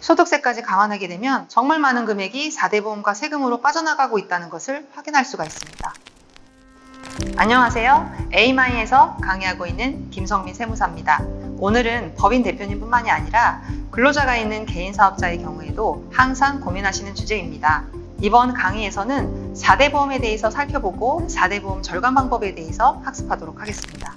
소득세까지 감안하게 되면 정말 많은 금액이 4대 보험과 세금으로 빠져나가고 있다는 것을 확인할 수가 있습니다. 안녕하세요. 에이마이에서 강의하고 있는 김성민 세무사입니다. 오늘은 법인 대표님뿐만이 아니라 근로자가 있는 개인 사업자의 경우에도 항상 고민하시는 주제입니다. 이번 강의에서는 4대 보험에 대해서 살펴보고 4대 보험 절감 방법에 대해서 학습하도록 하겠습니다.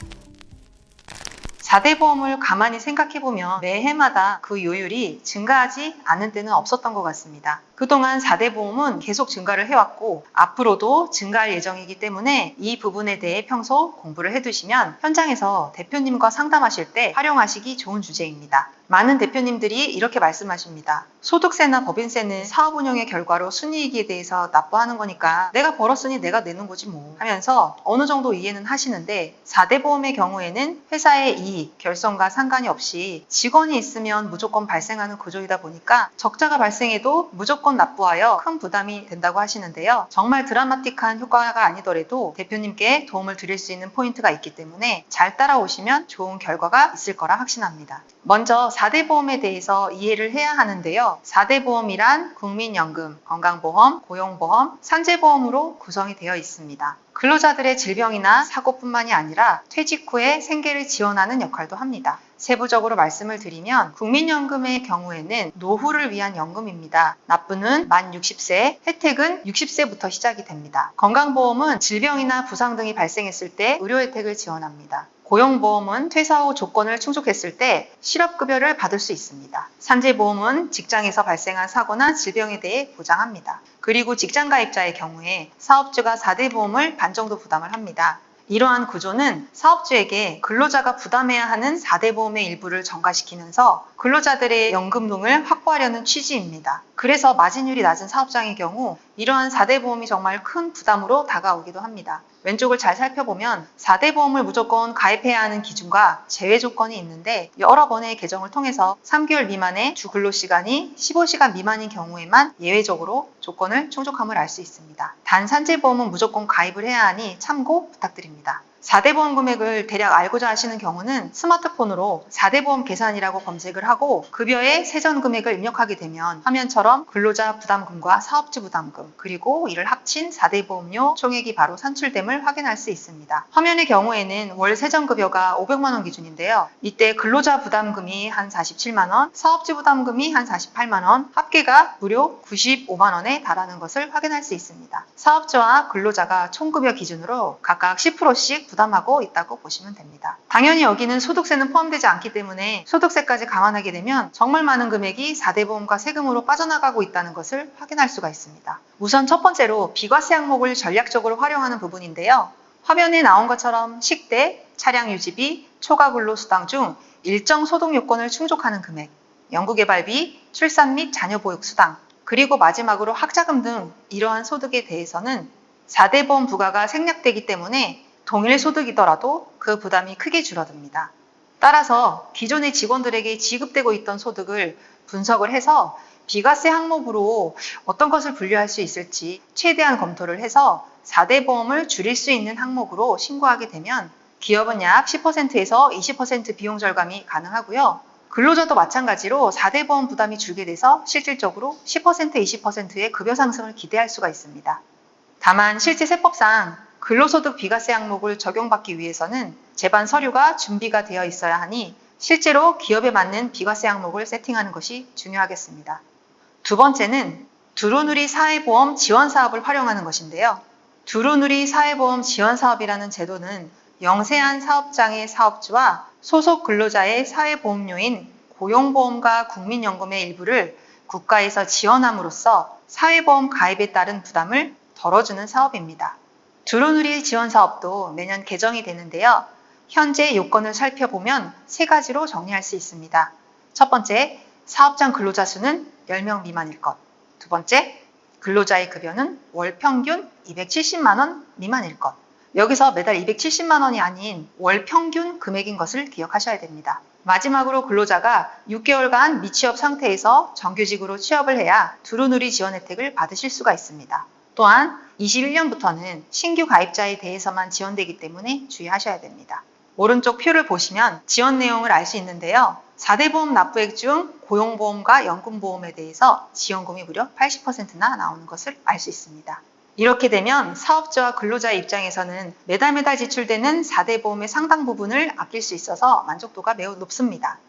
4대 보험을 가만히 생각해보면 매해마다 그 요율이 증가하지 않는 때는 없었던 것 같습니다. 그동안 4대 보험은 계속 증가를 해왔고 앞으로도 증가할 예정이기 때문에 이 부분에 대해 평소 공부를 해두시면 현장에서 대표님과 상담하실 때 활용하시기 좋은 주제입니다. 많은 대표님들이 이렇게 말씀하십니다. 소득세나 법인세는 사업 운영의 결과로 순이익에 대해서 납부하는 거니까 내가 벌었으니 내가 내는 거지 뭐 하면서 어느 정도 이해는 하시는데 4대 보험의 경우에는 회사의 이익, 결손과 상관이 없이 직원이 있으면 무조건 발생하는 구조이다 보니까 적자가 발생해도 무조건 납부하여 큰 부담이 된다고 하시는데요. 정말 드라마틱한 효과가 아니더라도 대표님께 도움을 드릴 수 있는 포인트가 있기 때문에 잘 따라오시면 좋은 결과가 있을 거라 확신합니다. 먼저 4대 보험에 대해서 이해를 해야 하는데요. 4대 보험이란 국민연금, 건강보험, 고용보험, 산재보험으로 구성이 되어 있습니다. 근로자들의 질병이나 사고뿐만이 아니라 퇴직 후에 생계를 지원하는 역할도 합니다. 세부적으로 말씀을 드리면 국민연금의 경우에는 노후를 위한 연금입니다. 납부는 만 60세, 혜택은 60세부터 시작이 됩니다. 건강보험은 질병이나 부상 등이 발생했을 때 의료 혜택을 지원합니다. 고용보험은 퇴사 후 조건을 충족했을 때 실업급여를 받을 수 있습니다. 산재보험은 직장에서 발생한 사고나 질병에 대해 보장합니다. 그리고 직장가입자의 경우에 사업주가 4대 보험을 반 정도 부담을 합니다. 이러한 구조는 사업주에게 근로자가 부담해야 하는 4대 보험의 일부를 전가시키면서 근로자들의 연금등을 확보하려는 취지입니다. 그래서 마진율이 낮은 사업장의 경우 이러한 4대 보험이 정말 큰 부담으로 다가오기도 합니다. 왼쪽을 잘 살펴보면 4대 보험을 무조건 가입해야 하는 기준과 제외 조건이 있는데 여러 번의 개정을 통해서 3개월 미만의 주 근로 시간이 15시간 미만인 경우에만 예외적으로 조건을 충족함을 알 수 있습니다. 단 산재 보험은 무조건 가입을 해야 하니 참고 부탁드립니다. 4대 보험 금액을 대략 알고자 하시는 경우는 스마트폰으로 4대 보험 계산이라고 검색을 하고 급여의 세전 금액을 입력하게 되면 화면처럼 근로자 부담금과 사업주 부담금 그리고 이를 합친 4대 보험료 총액이 바로 산출됨을 확인할 수 있습니다. 화면의 경우에는 월 세전 급여가 500만 원 기준인데요. 이때 근로자 부담금이 한 47만 원, 사업주 부담금이 한 48만 원, 합계가 무려 95만 원에 달하는 것을 확인할 수 있습니다. 사업주와 근로자가 총급여 기준으로 각각 10%씩 부담하고 있다고 보시면 됩니다. 당연히 여기는 소득세는 포함되지 않기 때문에 소득세까지 감안하게 되면 정말 많은 금액이 4대 보험과 세금으로 빠져나가고 있다는 것을 확인할 수가 있습니다. 우선 첫 번째로 비과세 항목을 전략적으로 활용하는 부분인데요. 화면에 나온 것처럼 식대, 차량 유지비, 초과 근로수당 중 일정 소득 요건을 충족하는 금액, 연구개발비, 출산 및 자녀 보육 수당, 그리고 마지막으로 학자금 등 이러한 소득에 대해서는 4대 보험 부과가 생략되기 때문에 동일 소득이더라도 그 부담이 크게 줄어듭니다. 따라서 기존의 직원들에게 지급되고 있던 소득을 분석을 해서 비과세 항목으로 어떤 것을 분류할 수 있을지 최대한 검토를 해서 4대 보험을 줄일 수 있는 항목으로 신고하게 되면 기업은 약 10%에서 20% 비용 절감이 가능하고요. 근로자도 마찬가지로 4대 보험 부담이 줄게 돼서 실질적으로 10% 20%의 급여 상승을 기대할 수가 있습니다. 다만 실제 세법상 근로소득 비과세 항목을 적용받기 위해서는 제반 서류가 준비가 되어 있어야 하니 실제로 기업에 맞는 비과세 항목을 세팅하는 것이 중요하겠습니다. 두 번째는 두루누리 사회보험 지원 사업을 활용하는 것인데요. 두루누리 사회보험 지원 사업이라는 제도는 영세한 사업장의 사업주와 소속 근로자의 사회보험료인 고용보험과 국민연금의 일부를 국가에서 지원함으로써 사회보험 가입에 따른 부담을 덜어주는 사업입니다. 두루누리 지원 사업도 매년 개정이 되는데요. 현재 요건을 살펴보면 세 가지로 정리할 수 있습니다. 첫 번째, 사업장 근로자 수는 10명 미만일 것. 두 번째, 근로자의 급여는 월 평균 270만 원 미만일 것. 여기서 매달 270만 원이 아닌 월 평균 금액인 것을 기억하셔야 됩니다. 마지막으로 근로자가 6개월간 미취업 상태에서 정규직으로 취업을 해야 두루누리 지원 혜택을 받으실 수가 있습니다. 또한 21년부터는 신규 가입자에 대해서만 지원되기 때문에 주의하셔야 됩니다. 오른쪽 표를 보시면 지원 내용을 알 수 있는데요. 4대 보험 납부액 중 고용보험과 연금보험에 대해서 지원금이 무려 80%나 나오는 것을 알 수 있습니다. 이렇게 되면 사업자와 근로자의 입장에서는 매달 매달 지출되는 4대 보험의 상당 부분을 아낄 수 있어서 만족도가 매우 높습니다.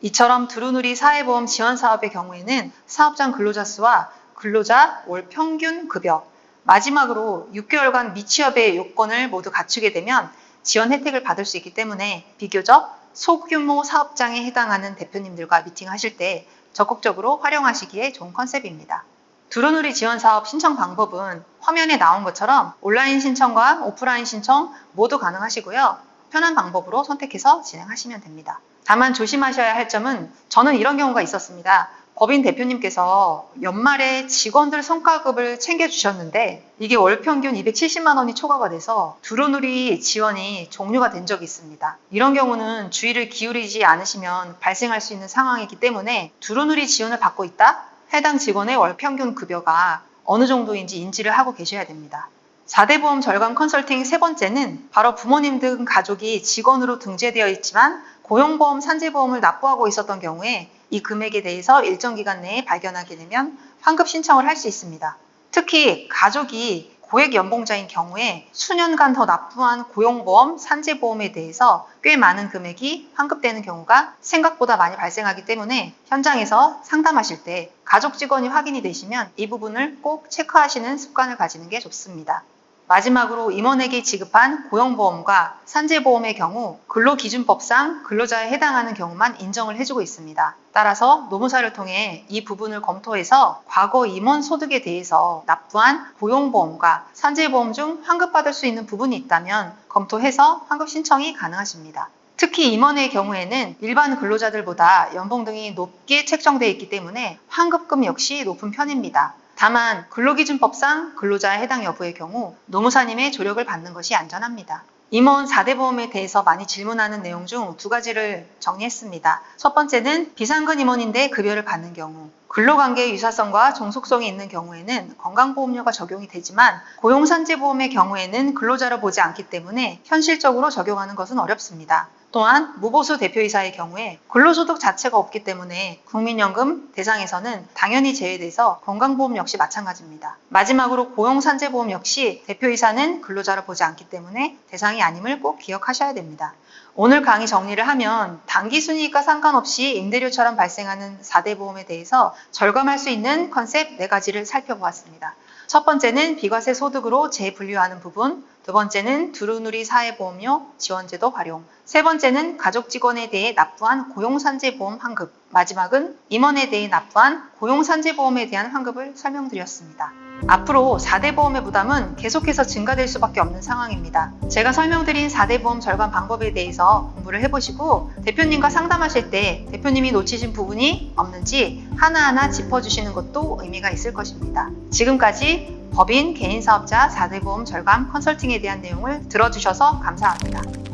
이처럼 두루누리 사회보험 지원 사업의 경우에는 사업장 근로자 수와 근로자 월 평균 급여, 마지막으로 6개월간 미취업의 요건을 모두 갖추게 되면 지원 혜택을 받을 수 있기 때문에 비교적 소규모 사업장에 해당하는 대표님들과 미팅하실 때 적극적으로 활용하시기에 좋은 컨셉입니다. 두루누리 지원 사업 신청 방법은 화면에 나온 것처럼 온라인 신청과 오프라인 신청 모두 가능하시고요. 편한 방법으로 선택해서 진행하시면 됩니다. 다만 조심하셔야 할 점은 저는 이런 경우가 있었습니다. 법인 대표님께서 연말에 직원들 성과급을 챙겨주셨는데 이게 월 평균 270만 원이 초과가 돼서 두루누리 지원이 종료가 된 적이 있습니다. 이런 경우는 주의를 기울이지 않으시면 발생할 수 있는 상황이기 때문에 두루누리 지원을 받고 있다? 해당 직원의 월 평균 급여가 어느 정도인지 인지를 하고 계셔야 됩니다. 4대 보험 절감 컨설팅 세 번째는 바로 부모님 등 가족이 직원으로 등재되어 있지만 고용보험, 산재보험을 납부하고 있었던 경우에 이 금액에 대해서 일정 기간 내에 발견하게 되면 환급 신청을 할 수 있습니다. 특히 가족이 고액 연봉자인 경우에 수년간 더 납부한 고용보험, 산재보험에 대해서 꽤 많은 금액이 환급되는 경우가 생각보다 많이 발생하기 때문에 현장에서 상담하실 때 가족 직원이 확인이 되시면 이 부분을 꼭 체크하시는 습관을 가지는 게 좋습니다. 마지막으로 임원에게 지급한 고용보험과 산재보험의 경우 근로기준법상 근로자에 해당하는 경우만 인정을 해주고 있습니다. 따라서 노무사를 통해 이 부분을 검토해서 과거 임원 소득에 대해서 납부한 고용보험과 산재보험 중 환급받을 수 있는 부분이 있다면 검토해서 환급 신청이 가능하십니다. 특히 임원의 경우에는 일반 근로자들보다 연봉 등이 높게 책정되어 있기 때문에 환급금 역시 높은 편입니다. 다만 근로기준법상 근로자의 해당 여부의 경우 노무사님의 조력을 받는 것이 안전합니다. 임원 4대 보험에 대해서 많이 질문하는 내용 중 두 가지를 정리했습니다. 첫 번째는 비상근 임원인데 급여를 받는 경우 근로관계의 유사성과 종속성이 있는 경우에는 건강보험료가 적용이 되지만 고용산재보험의 경우에는 근로자로 보지 않기 때문에 현실적으로 적용하는 것은 어렵습니다. 또한 무보수 대표이사의 경우에 근로소득 자체가 없기 때문에 국민연금 대상에서는 당연히 제외돼서 건강보험 역시 마찬가지입니다. 마지막으로 고용산재보험 역시 대표이사는 근로자로 보지 않기 때문에 대상이 아님을 꼭 기억하셔야 됩니다. 오늘 강의 정리를 하면 단기 순이익과 상관없이 임대료처럼 발생하는 4대 보험에 대해서 절감할 수 있는 컨셉 4가지를 살펴보았습니다. 첫 번째는 비과세 소득으로 재분류하는 부분, 두 번째는 두루누리 사회보험료 지원제도 활용, 세 번째는 가족 직원에 대해 납부한 고용산재보험 환급, 마지막은 임원에 대해 납부한 고용산재보험에 대한 환급을 설명드렸습니다. 앞으로 4대 보험의 부담은 계속해서 증가될 수밖에 없는 상황입니다. 제가 설명드린 4대 보험 절감 방법에 대해서 공부를 해보시고 대표님과 상담하실 때 대표님이 놓치신 부분이 없는지 하나하나 짚어주시는 것도 의미가 있을 것입니다. 지금까지 법인 개인사업자 4대 보험 절감 컨설팅에 대한 내용을 들어주셔서 감사합니다.